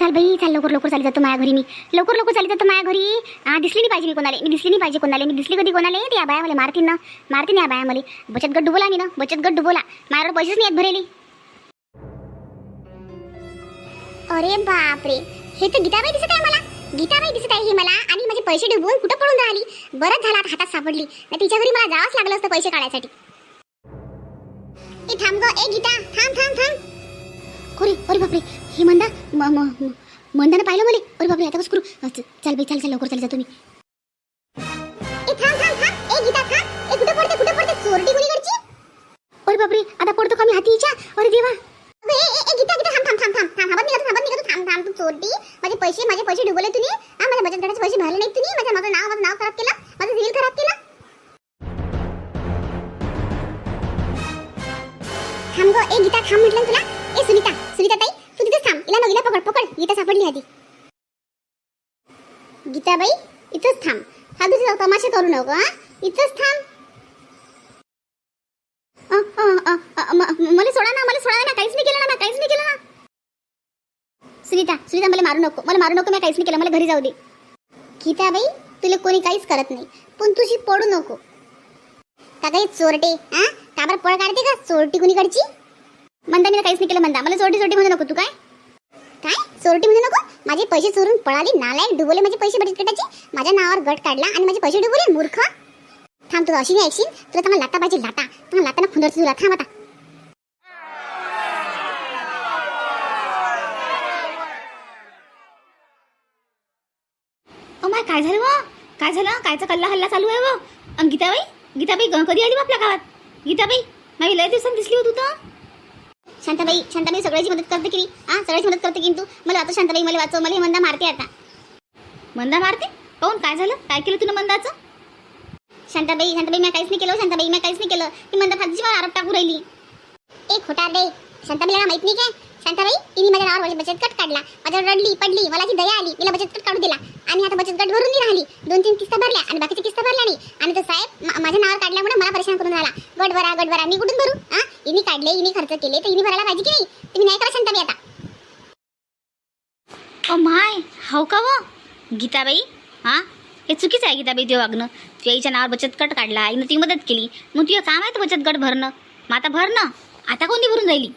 चाल बाई चाल लवकर लवकर चालली जातो माझ्या घरी मी. लवकर लवकर चालली जातो माझ्या घरी. दिसली नाही पाहिजे मी कोणाला. मी दिसली नाही पाहिजे कोणाला. मी दिसली कधी कोणाला? ते या बाया मला मारतील ना. मारतील या बाया मला बचत गट डुबोला मी ना. बचत गट डुबोला माझ्यावर पैसेच नाही आहेत भरेली. अरे बापरे. हे तर गीताबाई दिसत आहे मला. गीताबाई दिसत आहे ही मला. आणि माझे पैसे डुबवून कुठं पडून राहिली? बरंच झालं हातात सापडली. नाही तिच्या घरी मला जावंच लागलं असतं पैसे काढायसाठी. ए थांब ग. ए गीता. थांब थांब थांब. अरे अरे बापरे. हे मंदा मंदानं पाहिलं मला. अरे बापरे आता कसं करू चल बाई चल चल लवकर चल जातो मी. गीता कुठे कुठे अरे बापरे आता पडतो का मी हातीच्या? अरे देवा. ए, गीता निघतो चोरटी माझे पैसे माझे पैसे डुबवले तुम्ही. हा माझ्या बचत गटाचे पैसे भरले नाही तुम्ही. माझं माझं नाव माझं नाव खराब केलं. माझं खराब केलं. थांब गं ए गीता थांब म्हटलं तुला. ए सुनीता सुनीता ताई तू तिथेच थांब. इला नवीला पकड पकड. गीता सापडली आधी. गीताबाई इथंच थांब. हा दुसरा तमाशा करू नको हा. इथंच थांब. मला सोडा ना मला सोडा ना काहीच नाही केलं ना काहीच नाही केलं ना. सुनीता सुनीता मला मारू नको मला मारू नको मी काहीच नाही केलं मला घरी जाऊ दे. गीताबाई तुला कोणी काहीच करत नाही पण तुझी पडू नको. का काही चोरटे हा? काबर पळ काढते का चोरटी कुणीकडची? म्हणता मी काहीच नाही केलं म्हणता मला चोरटी चोरटी म्हणू नको. तू काय? काय? चोरटी म्हणू नको? माझे पैसे चोरून पळाली नालायक डुबले माझे पैसे बचत गटाचे माझ्या नावावर गट काढला आणि माझे पैसे डुबले मूर्ख. थांब तू अशी नाही ऐकशील? तुला चांगला लाटा पाहिजे लाटा. चांगला लाटाना खुंदरची तुला थांब आता. अ माय काय झालं व? काय झालं? कायचा कल्ला हल्ला चालू आहे व? गीताबाई? गीताबाई ग- कधी आली आपल्या गावात? गीताबाई माझी लय दिवसांनी दिसली होती तू तर. शांताबाई शांताबाई सगळ्याची मदत करते की नाही? हा सगळ्याची मदत करते की तू? मला आता शांताबाई मला वाचव मला हे मंदा मारते आता. मंदा मारते? काऊन काय झालं? काय केलं तुला मंदाचं? शांताबाई शांताबाई मी काहीच नाही केलं शांताबाई मी काहीच नाही केलं. ती मंदा फाजीची मला आरोप टाकू राहिली. ए खोटा दे शांताबाईला माहीत नाही काय? शांताबाई तिने माझ्या नावावर बचत गट काढला. माझ्यावर रडली पडली मला ती दया आली तिला बचत गट काढू दिला. आणि आता बचत गट भरून राहिली. दोन तीन किस्ता भरल्या आणि बाकीच्या किस्ता भरल्या नाही. आणि तो साहेब माझ्या नावावर काढल्यामुळे मला परेशान करून राहिला. गट भरा गट भरा मी कुठून भरू? हा? इनी काढले इनी खर्च केले तर इनी भरायला पाहिजे की नाही? तुम्ही नाही करा शांताबाई आता. ओ माय हाव का व? गीताबाई हा? हे चुकीचं आहे गीताबाई ते वागणं तुझ्या आईच्या नावावर बचत गट काढला आईनं ती मदत केली. मग तुझं काम आहे तर बचत गट भरणं? मग आता भरणं? आता कोणती भरून राहिली?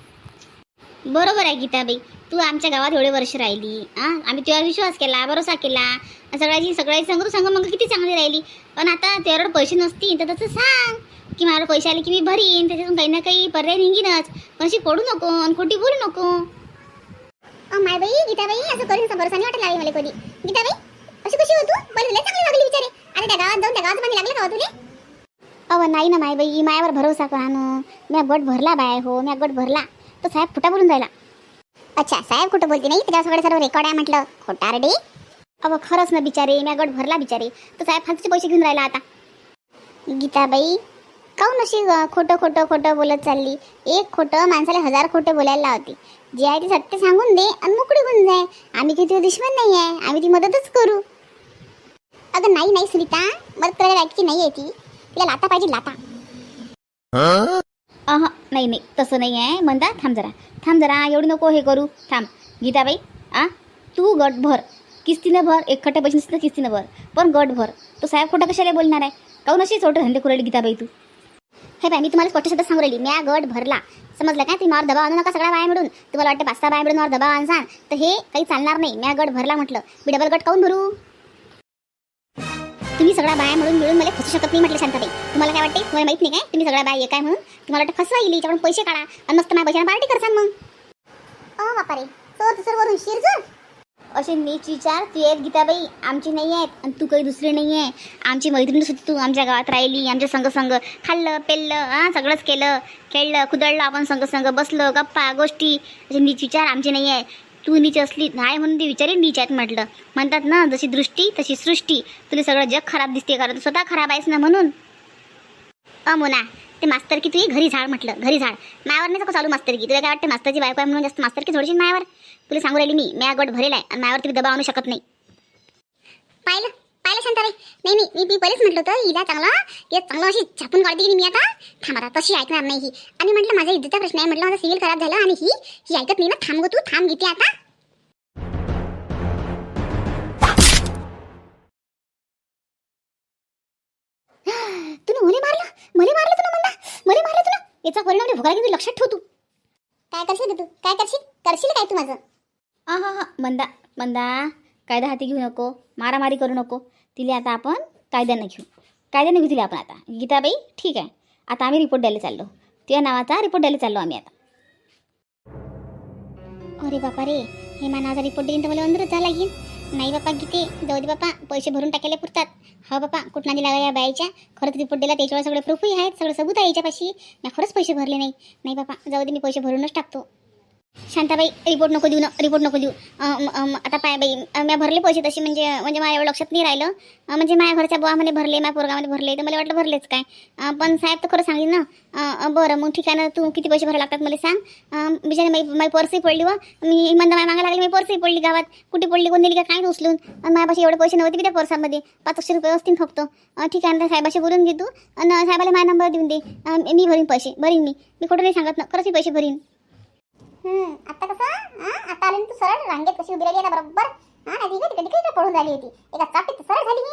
बरोबर आहे गीताबाई. तू आमच्या गावात एवढे वर्ष राहिली हा? आम्ही तुझ्यावर विश्वास केला भरोसा केला. सगळ्याची सगळ्याची संग तू सांग मग किती चांगली राहिली. पण आता तुझ्यावर पैसे नसतील तर तसं सांग की माझ्यावर पैसे आले की मी भरीन त्याच्यातून काही ना काही पर्याय निघीनच. पण अशी पडू नको आणि खोटी बोलू नको. माय बाई गीताबाई असं करून भरोसा नाही वाटत लागली मला कधी. गीताबाई अशी कशी होतो बरं चांगली वागली बिचारे. आता त्या गावात जाऊन त्या गावात पाणी लागलं का हो तुले? अव नाही ना माय बाई मायावर भरोसा करा ना म्या गट भरला बाय हो म्या गट भरला. तो साहेब खोटा बोलून जायला अच्छा साहेब खोटं बोलते नाही? त्याच्या सगळं सर्व रेकॉर्ड आहे म्हटलं. खोटा रे अव खरंच ना बिचारे मी गट भरला बिचारे. तो साहेब फालतूचे पैसे घेऊन राहिला आता. गीताबाई काऊन अशी खोटं खोटं खोटं बोलत चालली? एक खोटं माणसाला हजार खोटं बोलायला लावते. जे आहे ते सत्य सांगून दे आणि मोकळी होऊन जाय. आम्ही किती दुश्मन नाही आहे. आम्ही ती मदतच करू. अगं नाही नाही सुनीता. मदत करायला लायकीची नाही आहे ती? तिला लाता पाहिजे लाता अह नाही नाही तसं नाही आहे. म्हणता थांब जरा थांब जरा एवढं नको हे करू. थांब. गीताबाई आ तू गट भर. किस्तीनं भर एकखट्ट्या पैसे नसतं किस्तीनं भर. पण गट भर. तो साहेब खोटं कशाला बोलणार आहे? काऊन अशी छोटं धंदे करू गीताबाई तू? हे बाय मी तुम्हाला स्पष्ट शब्द सांगू राहिली. म्या गट भरला. समजलं काय? तुम्ही मार दबाव आणू नका सगळा बाया मिळून. तुम्हाला वाटतं पाच सहा बाया मिळून मार दबाव आणसान. तर हे काही चालणार नाही. म्या गट भरला म्हटलं. मी डबल गट काऊन भरू? तुम्ही सगळा बाया मिळून मिळून मला फसू शकत नाही म्हटलं शांताबाई. तुम्हाला काय वाटते? तुम्हाला माहीत नाही काय? तुम्ही सगळ्या बाया काय म्हणून? तुम्हाला वाटतं फसवा येईल याच्याकडून पैसे काढा आणि मस्त माझ्या पैशाने पार्टी करसान मग. अ बापा रे चोर तुसर वरून शिरजूर असे नीच विचार तू आहेत गीताबाई आमची नाही आहेत आणि तू काही दुसरी नाही आहे. आमची मैत्रीण सुद्धा तू आमच्या गावात राहिली आमच्या संग संग खाल्लं पेल्लं हां सगळंच केलं खेळलं कुदळलं आपण संग संग बसलो गप्पा गोष्टी. असे नीच विचार आमचे नाही आहे तू नीच असली नाही म्हणून ती विचारी नीच आहेत म्हटलं. म्हणतात ना जशी दृष्टी तशी सृष्टी. तुला सगळं जग खराब दिसते कारण तू स्वतः खराब आहेस ना म्हणून. अ मोना ते मास्तर की तुझी घरी झाड म्हटलं घरी झाड. मायावर नाही चालू मास्तर की तुला काय वाटतं मास्तरची बायको आहे म्हणून जास्त मास्तर की थोडीशी मायावर? तुला सांगू राहिली मी मॅ गट भरेला आहे आणि मायावर तुम्ही दबाव आणू शकत नाही. पाहिलं पाहिलं शांत नाही नाही मी मी पहिलेच म्हटलं होतं इला चांगला हे चांगलं अशी छापून काढते की मी आता. थांब आता तशी ऐकणार नाही ही. आणि म्हटलं माझा इज्जतचा प्रश्न आहे. म्हटलं माझं सिरियल खराब झालं आणि ही ही ऐकत नाही ना. थांब गो तू थांब घेते आता. तुम्ही मला मारलं तू ना म्हणा मला मारलं तू ना याचा परिणाम रे भोगाला घेऊन लक्षात ठेव तू. काय करशील तू? काय करशील? करशील काय तू माझं? हा हा हा. मंदा मंदा कायदा हाती घेऊ नको. मारामारी करू नको. तिला आता आपण कायद्यानं घेऊ. कायद्यानं घेऊ तिला आपण आता. गीताबाई ठीक आहे. आता आम्ही रिपोर्ट द्यायला चाललो. तुझ्या नावाचा रिपोर्ट द्यायला चाललो आम्ही आता. अरे बापा रे. हे माझा रिपोर्ट देईन तर मला अंदरच जा लागेल. नाही बापा किती? जाऊ दे बापा पैसे भरून टाकायला पुरतात. हा बापा कुठला दिला या बाईच्या? खरंच रिपोर्ट दिला त्याच्यावर सगळे प्रूफही आहेत सगळं सबूत आहे याच्यापाशी. मी खरंच पैसे भरले नाही. नाही बापा जाऊ दे मी पैसे भरूनच टाकतो. शांताबाई रिपोर्ट नको देऊ ना रिपोर्ट नको देऊ. आता पाय बाई मी भरले पैसे तसे म्हणजे म्हणजे माझ्या एवढं लक्षात नाही राहिलं. अं, म्हणजे माझ्या घरच्या बुवामध्ये भरले माझ्या पोरगामध्ये भरले तर मला वाटलं भरलेच काय. अं, पण साहेब तर खरं सांगली ना अं, अं, बरं मग ठीक आहे ना तू किती पैसे भरावे लागतात मला सांग. अं, बिचारी माझी माझी पर्सही पडली व मी मंद माझ्या मागा लागली मी पर्सही पडली गावात. कुठे पडली कोण दिली का काय उचलून. आणि माझ्यापाशी एवढे पैसे नव्हते की त्या पर्सामध्ये. पाचशे रुपये असतील फक्त. अं, ठीक आहे ना साहेबाशी बोलून घे तू. आणि साहेबाला माझा नंबर देऊन दे. अं, मी भरीन पैसे भरीन मी. मी कुठं नाही सांगत ना खरंच मी पैसे भरीन. आता कसं? आता आले तू सरळ. रांगेत कशी उभी राहिली ना बरोबर? हा नाही कधी कधी कधी पळून राहिली होती. एका चापटीत सरळ झाली मी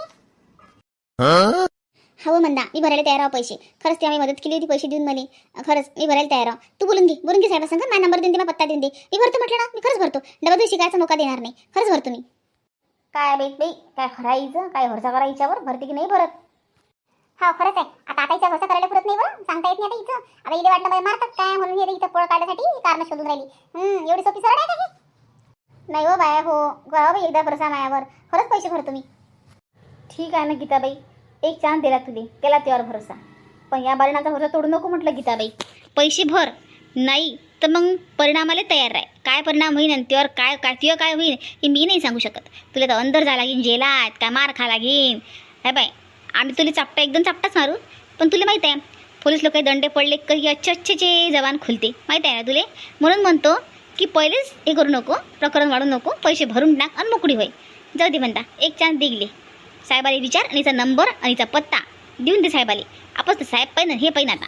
हो? म्हणता मी भरायला तयार आहो पैसे. खरंच ते आम्ही मदत केली होती पैसे देऊन मला. खरंच मी भरायला तयार आहो. तू बोलून घे. बोलून घे साहेब सांगा. माझा नंबर देऊन दे पत्ता देऊन दे. मी भरतो म्हटलं ना मी खरंच भरतो. डबल तुझी शिकायचा मौका देणार नाही. खरंच भरतो मी. काय बाई बाई काय खरायचं काय भरसा करा हिच्यावर भरते की नाही भरत? हा खरंच आहे. आता आता हिचा करायला पुरत नाही बरं. सांगता येत नाही आता इथं. आता इथे वाटलं बाई मारतात काय? म्हणून हे इथं पळ काढण्यासाठी कारण शोधून राहिली. हम्म, एवढी सोपी सरळ आहे का नाही हो बाया हो. करा हो बाई एकदा भरसा मायावर. खरंच पैसे भर मी ठीक आहे ना गीताबाई. एक चान्स दिला तुले. केला त्यावर भरोसा. पण या बारीनाचा भरोसा तोडू नको म्हटलं गीताबाई. पैसे भर. नाही तर मग परिणामाला तयार राह. काय परिणाम होईन आणि त्यावर काय काय तुझं काय होईल हे मी नाही सांगू शकत. तुला तर अंदर जा लागेल जेलात काय मार खा लागेल हे बाय आम्ही तुला चापटा एकदम चापटाच मारू. पण तुला माहीत आहे पोलीस लोक दंडे पडले की अच्छे अच्छेचे जवान खुलते. माहीत आहे ना तुले? म्हणून म्हणतो की पहिलेच हे करू नको प्रकरण वाढू नको पैसे भरून टाक आणि मोकळी होय. जाऊ दे म्हणता एक चान्स दिले. साहेबाले विचार आणि हिचा नंबर आणि हिचा पत्ता देऊन दे साहेबाले. आपण तर साहेब पाहिजे हे पाहिजे आता.